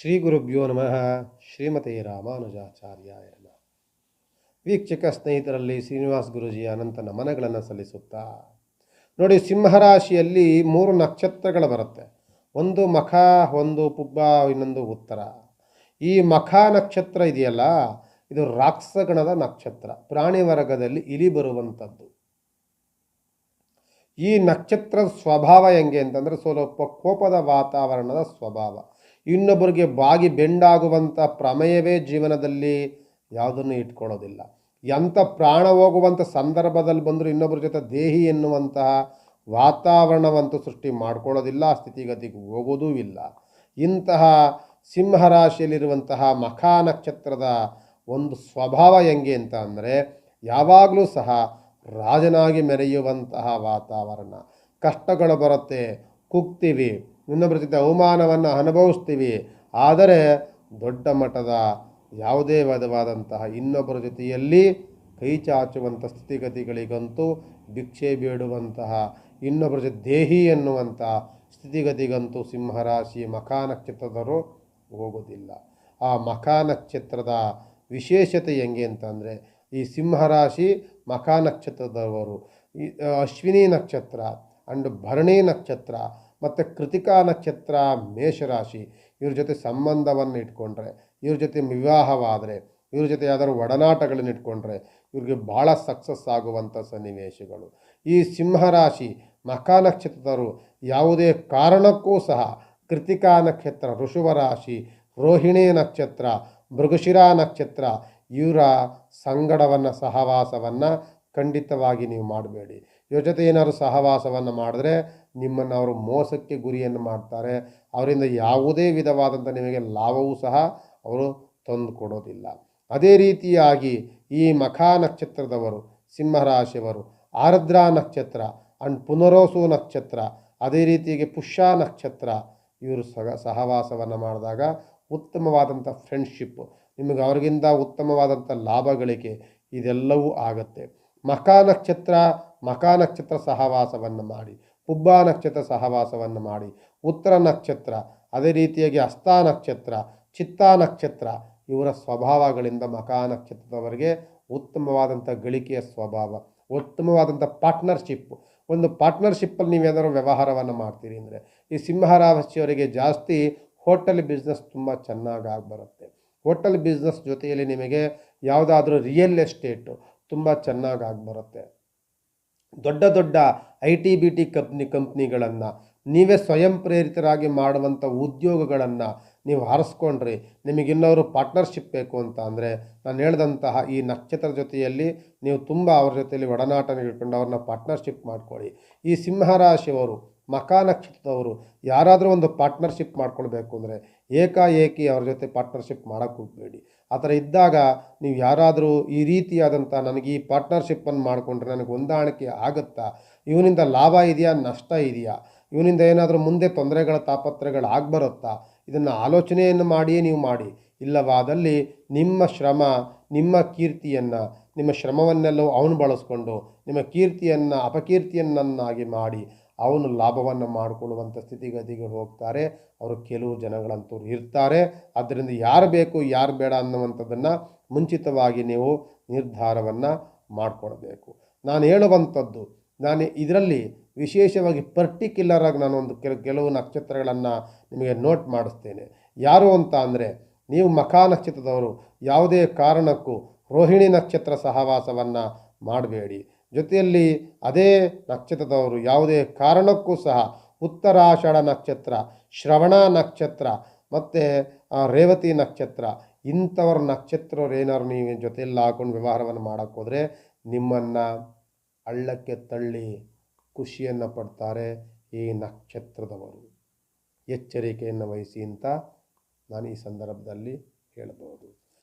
ಶ್ರೀ ಗುರುಭ್ಯೋ ನಮಃ. ಶ್ರೀಮತಿ ರಾಮಾನುಜಾಚಾರ್ಯಾಯ ನಮಃ. ವೀಕ್ಷಕ ಸ್ನೇಹಿತರಲ್ಲಿ ಶ್ರೀನಿವಾಸ್ ಗುರುಜಿ ಅನಂತ ನಮನಗಳನ್ನು ಸಲ್ಲಿಸುತ್ತಾ. ನೋಡಿ, ಸಿಂಹರಾಶಿಯಲ್ಲಿ ಮೂರು ನಕ್ಷತ್ರಗಳು ಬರುತ್ತೆ. ಒಂದು ಮಖ, ಒಂದು ಪುಬ್ಬ, ಇನ್ನೊಂದು ಉತ್ತರ. ಈ ಮಖ ನಕ್ಷತ್ರ ಇದೆಯಲ್ಲ, ಇದು ರಾಕ್ಷಸಗಣದ ನಕ್ಷತ್ರ. ಪ್ರಾಣಿ ವರ್ಗದಲ್ಲಿ ಇಲಿ ಬರುವಂಥದ್ದು. ಈ ನಕ್ಷತ್ರದ ಸ್ವಭಾವ ಹೆಂಗೆ ಅಂತಂದರೆ, ಸ್ವಲ್ಪ ಕೋಪದ ವಾತಾವರಣದ ಸ್ವಭಾವ. ಇನ್ನೊಬ್ಬರಿಗೆ ಬಾಗಿ ಬೆಂಡಾಗುವಂಥ ಪ್ರಮೇಯವೇ ಜೀವನದಲ್ಲಿ ಯಾವುದನ್ನು ಇಟ್ಕೊಳ್ಳೋದಿಲ್ಲ. ಎಂಥ ಪ್ರಾಣ ಹೋಗುವಂಥ ಸಂದರ್ಭದಲ್ಲಿ ಬಂದರೂ ಇನ್ನೊಬ್ಬರ ಜೊತೆ ದೇಹಿ ಎನ್ನುವಂತಹ ವಾತಾವರಣವಂತೂ ಸೃಷ್ಟಿ ಮಾಡ್ಕೊಳ್ಳೋದಿಲ್ಲ ಸ್ಥಿತಿಗತಿಗೆ ಹೋಗೋದೂ ಇಲ್ಲ. ಇಂತಹ ಸಿಂಹರಾಶಿಯಲ್ಲಿರುವಂತಹ ಮಖಾ ನಕ್ಷತ್ರದ ಒಂದು ಸ್ವಭಾವ ಹೆಂಗೆ ಅಂತ ಅಂದರೆ, ಯಾವಾಗಲೂ ಸಹ ರಾಜನಾಗಿ ಮೆರೆಯುವಂತಹ ವಾತಾವರಣ. ಕಷ್ಟಗಳು ಬರುತ್ತೆ, ಕುಗ್ತೀವಿ ಇನ್ನೊಬ್ಬರ ಜೊತೆ ಅವಮಾನವನ್ನು ಅನುಭವಿಸ್ತೀವಿ. ಆದರೆ ದೊಡ್ಡ ಮಟ್ಟದ ಯಾವುದೇ ವಿಧವಾದಂತಹ ಇನ್ನೊಬ್ಬರ ಜೊತೆಯಲ್ಲಿ ಕೈ ಚಾಚುವಂಥ ಸ್ಥಿತಿಗತಿಗಳಿಗಂತೂ ಭಿಕ್ಷೆ ಬೇಡುವಂತಹ ಇನ್ನೊಬ್ಬರ ಜೊತೆ ದೇಹಿ ಎನ್ನುವಂಥ ಸ್ಥಿತಿಗತಿಗಂತೂ ಸಿಂಹರಾಶಿ ನಕ್ಷತ್ರದವರು ಹೋಗೋದಿಲ್ಲ. ಆ ನಕ್ಷತ್ರದ ವಿಶೇಷತೆ ಹೆಂಗೆ ಅಂತಂದರೆ ಈ ಸಿಂಹರಾಶಿ ನಕ್ಷತ್ರದವರು. ಈ ಅಶ್ವಿನಿ ನಕ್ಷತ್ರ ಅಂಡ್ ಭರಣಿ ನಕ್ಷತ್ರ ಮತ್ತು ಕೃತಿಕಾ ನಕ್ಷತ್ರ ಮೇಷರಾಶಿ, ಇವ್ರ ಜೊತೆ ಸಂಬಂಧವನ್ನು ಇಟ್ಕೊಂಡ್ರೆ, ಇವ್ರ ಜೊತೆ ವಿವಾಹವಾದರೆ, ಇವ್ರ ಜೊತೆ ಯಾವ್ದಾದ್ರು ಒಡನಾಟಗಳನ್ನು ಇಟ್ಕೊಂಡ್ರೆ, ಇವ್ರಿಗೆ ಭಾಳ ಸಕ್ಸಸ್ ಆಗುವಂಥ ಸನ್ನಿವೇಶಗಳು. ಈ ಸಿಂಹರಾಶಿ ಮಖ ನಕ್ಷತ್ರದವರು ಯಾವುದೇ ಕಾರಣಕ್ಕೂ ಸಹ ಕೃತಿಕಾ ನಕ್ಷತ್ರ ಋಷುವರಾಶಿ ರೋಹಿಣಿ ನಕ್ಷತ್ರ, ಮೃಗಶಿರಾ ನಕ್ಷತ್ರ, ಇವರ ಸಂಗಡವನ್ನು, ಸಹವಾಸವನ್ನು ಖಂಡಿತವಾಗಿ ನೀವು ಮಾಡಬೇಡಿ. ಇವ್ರ ಜೊತೆ ಏನಾದರೂ ಸಹವಾಸವನ್ನು ಮಾಡಿದ್ರೆ ನಿಮ್ಮನ್ನು ಅವರು ಮೋಸಕ್ಕೆ ಗುರಿಯನ್ನು ಮಾಡ್ತಾರೆ. ಅವರಿಂದ ಯಾವುದೇ ವಿಧವಾದಂಥ ನಿಮಗೆ ಲಾಭವೂ ಸಹ ಅವರು ತಂದು ಕೊಡೋದಿಲ್ಲ. ಅದೇ ರೀತಿಯಾಗಿ ಈ ಮಖಾ ನಕ್ಷತ್ರದವರು, ಸಿಂಹರಾಶಿಯವರು, ಆರ್ದ್ರ ನಕ್ಷತ್ರ ಅಂಡ್ ಪುನರೋಸು ನಕ್ಷತ್ರ, ಅದೇ ರೀತಿಯಾಗಿ ಪುಷ್ಯ ನಕ್ಷತ್ರ, ಇವರು ಸಹ ಸಹವಾಸವನ್ನು ಮಾಡಿದಾಗ ಉತ್ತಮವಾದಂಥ ಫ್ರೆಂಡ್ಶಿಪ್ ನಿಮಗೆ ಅವರಿಗಿಂತ ಉತ್ತಮವಾದಂಥ ಲಾಭ ಗಳಿಕೆ ಇದೆಲ್ಲವೂ ಆಗುತ್ತೆ. ಮಖ ನಕ್ಷತ್ರ ಮಕಾ ನಕ್ಷತ್ರ ಸಹವಾಸವನ್ನು ಮಾಡಿ, ಪುಬ್ಬ ನಕ್ಷತ್ರ ಸಹವಾಸವನ್ನು ಮಾಡಿ, ಉತ್ತರ ನಕ್ಷತ್ರ, ಅದೇ ರೀತಿಯಾಗಿ ಹಸ್ತ ನಕ್ಷತ್ರ, ಚಿತ್ತ ನಕ್ಷತ್ರ, ಇವರ ಸ್ವಭಾವಗಳಿಂದ ಮಕಾ ನಕ್ಷತ್ರದವರಿಗೆ ಉತ್ತಮವಾದಂಥ ಗಳಿಕೆಯ ಸ್ವಭಾವ, ಉತ್ತಮವಾದಂಥ ಪಾರ್ಟ್ನರ್ಶಿಪ್ ಒಂದು ಪಾರ್ಟ್ನರ್ಶಿಪ್ಪಲ್ಲಿ ನೀವೇನಾದ್ರು ವ್ಯವಹಾರವನ್ನು ಮಾಡ್ತೀರಿ ಅಂದರೆ, ಈ ಸಿಂಹರಾಶಿಯವರಿಗೆ ಜಾಸ್ತಿ ಹೋಟೆಲ್ ಬಿಸ್ನೆಸ್ ತುಂಬ ಚೆನ್ನಾಗಿ ಬರುತ್ತೆ ಹೋಟೆಲ್ ಬಿಸ್ನೆಸ್ ಜೊತೆಯಲ್ಲಿ ನಿಮಗೆ ಯಾವುದಾದ್ರೂ ರಿಯಲ್ ಎಸ್ಟೇಟು ತುಂಬ ಚೆನ್ನಾಗಿ ಬರುತ್ತೆ. ದೊಡ್ಡ ದೊಡ್ಡ I T B T company ಕಂಪ್ನಿಗಳನ್ನು ನೀವೇ ಸ್ವಯಂ ಪ್ರೇರಿತರಾಗಿ ಮಾಡುವಂಥ ಉದ್ಯೋಗಗಳನ್ನು ನೀವು ಆರಿಸ್ಕೊಂಡ್ರಿ ನಿಮಗಿನ್ನವರು ಪಾರ್ಟ್ನರ್ಶಿಪ್ ಬೇಕು ಅಂತ ಅಂದರೆ ನಾನು ಹೇಳ್ದಂತಹ ಈ ನಕ್ಷತ್ರ ಜೊತೆಯಲ್ಲಿ ನೀವು ತುಂಬ ಅವ್ರ ಜೊತೆಯಲ್ಲಿ ಒಡನಾಟನ ಇಟ್ಕೊಂಡು ಅವ್ರನ್ನ ಪಾರ್ಟ್ನರ್ಶಿಪ್ ಮಾಡ್ಕೊಳ್ಳಿ. ಈ ಸಿಂಹರಾಶಿಯವರು ಮಖ ನಕ್ಷತ್ರದವರು ಯಾರಾದರೂ ಒಂದು ಪಾರ್ಟ್ನರ್ಶಿಪ್ ಮಾಡ್ಕೊಳ್ಬೇಕು ಅಂದರೆ ಏಕಾಏಕಿ ಅವ್ರ ಜೊತೆ ಪಾರ್ಟ್ನರ್ಶಿಪ್ ಮಾಡೋಕ್ಕೆ ಹೋಗಬೇಡಿ. ಆ ಥರ ಇದ್ದಾಗ ನೀವು ಯಾರಾದರೂ ಈ ರೀತಿಯಾದಂಥ ನನಗೆ ಈ ಪಾರ್ಟ್ನರ್ಶಿಪ್ಪನ್ನು ಮಾಡಿಕೊಂಡ್ರೆ ನನಗೆ ಹೊಂದಾಣಿಕೆ ಆಗುತ್ತಾ? ಇವನಿಂದ ಲಾಭ ಇದೆಯಾ? ನಷ್ಟ ಇದೆಯಾ? ಇವನಿಂದ ಏನಾದರೂ ಮುಂದೆ ತೊಂದರೆಗಳ ತಾಪತ್ರಗಳು ಆಗ್ಬರುತ್ತಾ? ಇದನ್ನು ಆಲೋಚನೆಯನ್ನು ಮಾಡಿಯೇ ನೀವು ಮಾಡಿ. ಇಲ್ಲವಾದಲ್ಲಿ ನಿಮ್ಮ ಶ್ರಮ, ನಿಮ್ಮ ಕೀರ್ತಿಯನ್ನು, ನಿಮ್ಮ ಶ್ರಮವನ್ನೆಲ್ಲವೂ ಅವನು ಬಳಸ್ಕೊಂಡು, ನಿಮ್ಮ ಕೀರ್ತಿಯನ್ನು, ಅಪಕೀರ್ತಿಯನ್ನನ್ನಾಗಿ ಮಾಡಿ. ಅವನು ಲಾಭವನ್ನು ಮಾಡಿಕೊಳ್ಳುವಂಥ ಸ್ಥಿತಿಗತಿಗೆ ಹೋಗ್ತಾರೆ. ಅವರು ಕೆಲವು ಜನಗಳಂತೂ ಇರ್ತಾರೆ. ಆದ್ದರಿಂದ ಯಾರು ಬೇಕು, ಯಾರು ಬೇಡ ಅನ್ನುವಂಥದ್ದನ್ನು ಮುಂಚಿತವಾಗಿ ನೀವು ನಿರ್ಧಾರವನ್ನು ಮಾಡಿಕೊಡಬೇಕು ನಾನು ಹೇಳುವಂಥದ್ದು, ನಾನು ಇದರಲ್ಲಿ ವಿಶೇಷವಾಗಿ ಪರ್ಟಿಕ್ಯುಲರ್ ಆಗಿ ನಾನು ಒಂದು ಕೆಲ, ಕೆಲವು ನಕ್ಷತ್ರಗಳನ್ನು ನಿಮಗೆ ನೋಟ್ ಮಾಡಿಸ್ತೇನೆ. ಯಾರು ಅಂತ ಅಂದರೆ, ನೀವು ಮಖ ನಕ್ಷತ್ರದವರು, ಯಾವುದೇ ಕಾರಣಕ್ಕೂ ರೋಹಿಣಿ ನಕ್ಷತ್ರ ಸಹವಾಸವನ್ನು ಮಾಡಬೇಡಿ. ಜೊತೆಯಲ್ಲಿ ಅದೇ ನಕ್ಷತ್ರದವರು ಯಾವುದೇ ಕಾರಣಕ್ಕೂ ಸಹ ಉತ್ತರಾಷಾಢ ನಕ್ಷತ್ರ, ಶ್ರವಣ ನಕ್ಷತ್ರ ಮತ್ತು ರೇವತಿ ನಕ್ಷತ್ರ ಇಂಥವ್ರ ನಕ್ಷತ್ರವ್ರು ಏನಾದ್ರು ನೀವು ಜೊತೆಯಲ್ಲಿ ಹಾಕೊಂಡು ವ್ಯವಹಾರವನ್ನು ಮಾಡೋಕ್ಕೋದ್ರೆ ನಿಮ್ಮನ್ನು ಹಳ್ಳಕ್ಕೆ ತಳ್ಳಿ ಖುಷಿಯನ್ನು ಪಡ್ತಾರೆ ಈ ನಕ್ಷತ್ರದವರು. ಎಚ್ಚರಿಕೆಯನ್ನು ವಹಿಸಿ ಅಂತ ನಾನು ಈ ಸಂದರ್ಭದಲ್ಲಿ ಹೇಳ್ಬೋದು.